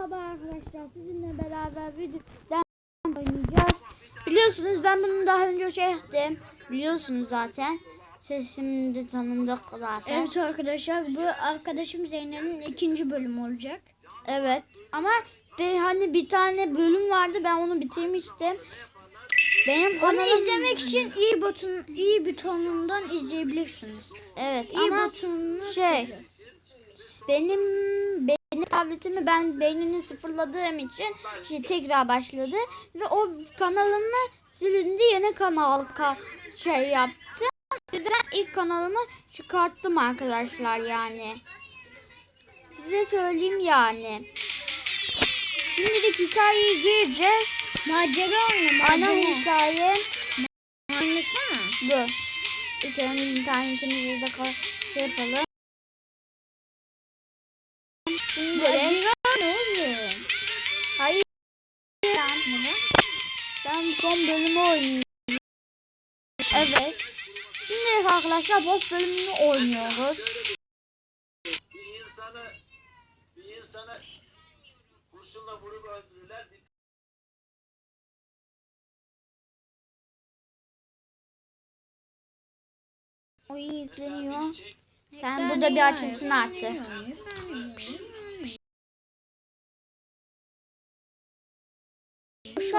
Merhaba arkadaşlar sizinle beraber videodan oynayacağız. Biliyorsunuz ben bunu daha önce çektim. Biliyorsunuz zaten. Sesim de tanındık zaten. Evet arkadaşlar bu arkadaşım Zeynep'in ikinci bölümü olacak. Evet ama bir, hani bir tane bölüm vardı ben onu bitirmiştim. Benim Onu kanalım... izlemek için iyi buton iyi butonundan izleyebilirsiniz. Evet İyi ama butonunu şey- koyacağız. benim benim tabletimi ben beynini sıfırladığım için işte tekrar başladı ve o kanalımı silindi yeni kanal ka şey yaptım. O yüzden ilk kanalımı çıkarttım arkadaşlar yani. Size söyleyeyim yani. Şimdilik hikayeye gireceğiz. Macera oyna Ana macera. hikaye Anlasana. bu. İlk önce internetimizi de şey yapalım. Son bölümü oynuyorum. Evet. Şimdi arkadaşlar boss bölümünü oynuyoruz. bir insanı bir insanı kurşunla vurup öldürürler. Oyun yükleniyor. Sen burada bir açılsın artık. Şu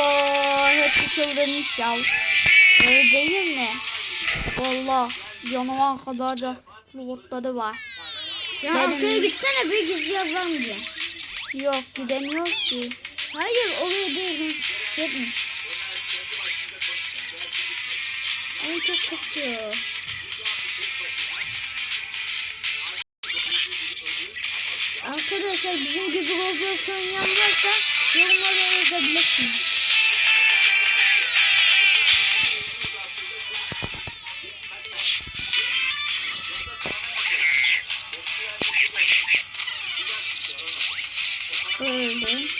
Allah hepsi çıldırmış ya. Öyle değil mi? Valla yanıma kadar da robotları var. Ya Benim- arkaya gitsene bir gizli yazamayacağım. Yok gidemiyoruz ki. Hayır oraya değil. Gitme. Ay çok kasıyor. Arkadaşlar bizim gibi Roblox oynayan varsa yorumlara yazabilirsiniz. Öyle.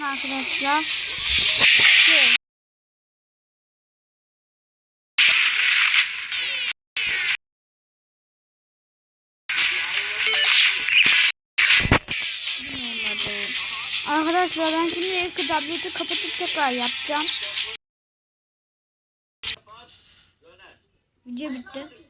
Durun arkadaşlar. Olmadı. Arkadaşlar ben şimdi ilk tableti kapatıp tekrar yapacağım. Video bitti.